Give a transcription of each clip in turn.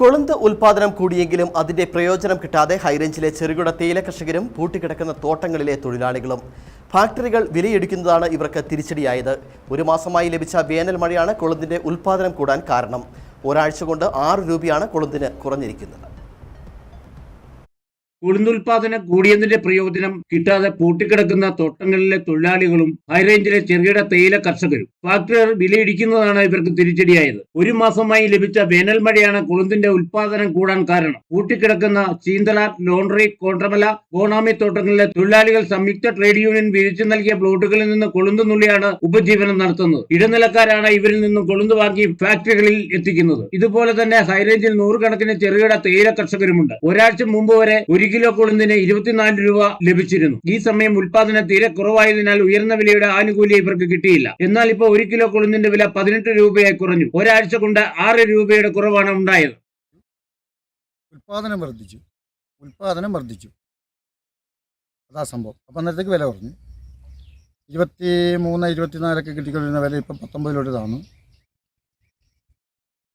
കൊളുന്ത് ഉൽപാദനം കൂടിയെങ്കിലും അതിന്റെ പ്രയോജനം കിട്ടാതെ ഹൈറേഞ്ചിലെ ചെറുകിട തേയില കർഷകരും പൂട്ടിക്കിടക്കുന്ന തോട്ടങ്ങളിലെ തൊഴിലാളികളും. ഫാക്ടറികൾ വിലയിടിക്കുന്നതാണ് ഇവർക്ക് തിരിച്ചടിയായത്. ഒരു മാസമായി ലഭിച്ച വേനൽ മഴയാണ് കൊളുന്തിന്റെ ഉൽപാദനം കൂടാൻ കാരണം. ഒരാഴ്ച കൊണ്ട് ആറ് രൂപയാണ് കൊളുന്തിന് കുറഞ്ഞിരിക്കുന്നത്. ഉഴുന്നുൽപാദനം കൂടിയതിന്റെ പ്രയോജനം കിട്ടാതെ പൂട്ടിക്കിടക്കുന്ന തോട്ടങ്ങളിലെ തൊഴിലാളികളും ഹൈറേഞ്ചിലെ ചെറുകിട തേയില കർഷകരും ഫാക്ടറികൾ വിലയിടിക്കുന്നതാണ് ഇവർക്ക് തിരിച്ചടിയായത്. ഒരു മാസമായി ലഭിച്ച വേനൽ മഴയാണ് കുളുന്തിന്റെ ഉൽപാദനം കൂടാൻ കാരണം. പൂട്ടിക്കിടക്കുന്ന ചീന്തല ലോണ്ടറി കോണ്ടമല ബോണാമി തോട്ടങ്ങളിലെ തൊഴിലാളികൾ സംയുക്ത ട്രേഡ് യൂണിയൻ വിരിച്ചു നൽകിയ പ്ലോട്ടുകളിൽ നിന്ന് കൊളുന്ത് നുള്ളിയാണ് ഉപജീവനം നടത്തുന്നത്. ഇടനിലക്കാരാണ് ഇവരിൽ നിന്നും കൊളുന്ത് വാങ്ങി ഫാക്ടറികളിൽ എത്തിക്കുന്നത്. ഇതുപോലെ തന്നെ ഹൈറേഞ്ചിൽ നൂറുകണക്കിന് ചെറുകിട തേയില കർഷകരുമുണ്ട്. ഒരാഴ്ച മുമ്പ് വരെ ഒരു കിലോ കൊളുന്തിന് ഇരുപത്തിനാല് രൂപ ലഭിച്ചിരുന്നു. ഈ സമയം ഉൽപാദനം തീരെ കുറവായതിനാൽ ഉയർന്ന വിലയുടെ ആനുകൂല്യം ഇവർക്ക് കിട്ടിയില്ല. എന്നാൽ ഇപ്പോൾ ഒരു കിലോ കൊളുന്തിന്റെ വില പതിനെട്ട് രൂപയായി കുറഞ്ഞു. ഒരാഴ്ച കൊണ്ട് ആറ് രൂപയുടെ കുറവാണ് ഉണ്ടായത്. ഉൽപാദനം വർദ്ധിച്ചു. ഉൽപാദനം വർദ്ധിച്ചു. അതാ സംഭവം. അപ്പം അന്നേരത്തേക്ക് വില കുറഞ്ഞു. ഇരുപത്തി മൂന്ന് ഇരുപത്തിനാലൊക്കെ കിട്ടിക്കൊണ്ടിരുന്ന വില ഇപ്പം പത്തൊമ്പതിലോട്ട് താന്നു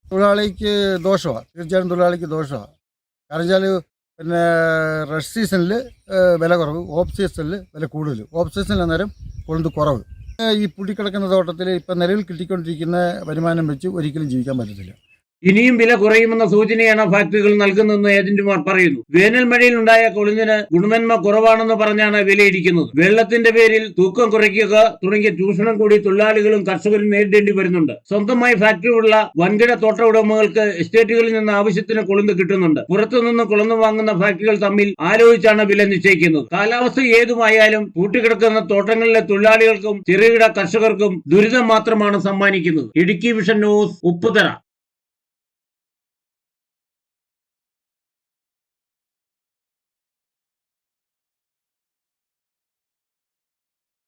തൊഴിലാളിക്ക് ദോഷമാണ് തീർച്ചയായും തൊഴിലാളിക്ക് ദോഷമാണ് കാരണം വെച്ചാൽ പിന്നെ റഷ് സീസണിൽ വില കുറവ്. ഓഫ് സീസണിൽ വില കൂടുതൽ. ഓഫ് സീസണിൽ അന്നേരം കൊണ്ട് കുറവ്. ഈ പൂട്ടിക്കിടക്കുന്ന തോട്ടത്തിൽ ഇപ്പം നിലവിൽ കിട്ടിക്കൊണ്ടിരിക്കുന്ന വരുമാനം വെച്ച് ഒരിക്കലും ജീവിക്കാൻ പറ്റത്തില്ല. ഇനിയും വില കുറയുമെന്ന സൂചനയാണ് ഫാക്ടറികൾ നൽകുന്നതെന്ന് ഏജന്റുമാർ പറയുന്നു. വേനൽ മഴയിൽ ഉണ്ടായ കൊളിഞ്ഞിന് ഗുണമേന്മ കുറവാണെന്ന് പറഞ്ഞാണ് വിലയിടിക്കുന്നത്. വെള്ളത്തിന്റെ പേരിൽ തൂക്കം കുറയ്ക്കുക തുടങ്ങിയ ചൂഷണം കൂടി തൊഴിലാളികളും കർഷകരും നേരിടേണ്ടി വരുന്നുണ്ട്. സ്വന്തമായി ഫാക്ടറി ഉള്ള വൻകിട തോട്ട ഉടമകൾക്ക് എസ്റ്റേറ്റുകളിൽ നിന്ന് ആവശ്യത്തിന് കൊളുന്ത് കിട്ടുന്നുണ്ട്. പുറത്തുനിന്ന് കൊളുന്ത് വാങ്ങുന്ന ഫാക്ടറികൾ തമ്മിൽ ആലോചിച്ചാണ് വില നിശ്ചയിക്കുന്നത്. കാലാവസ്ഥ ഏതുമായാലും പൂട്ടിക്കിടക്കുന്ന തോട്ടങ്ങളിലെ തൊഴിലാളികൾക്കും ചെറുകിട കർഷകർക്കും ദുരിതം മാത്രമാണ് സമ്മാനിക്കുന്നത്. Idukki Vision News Upputhara.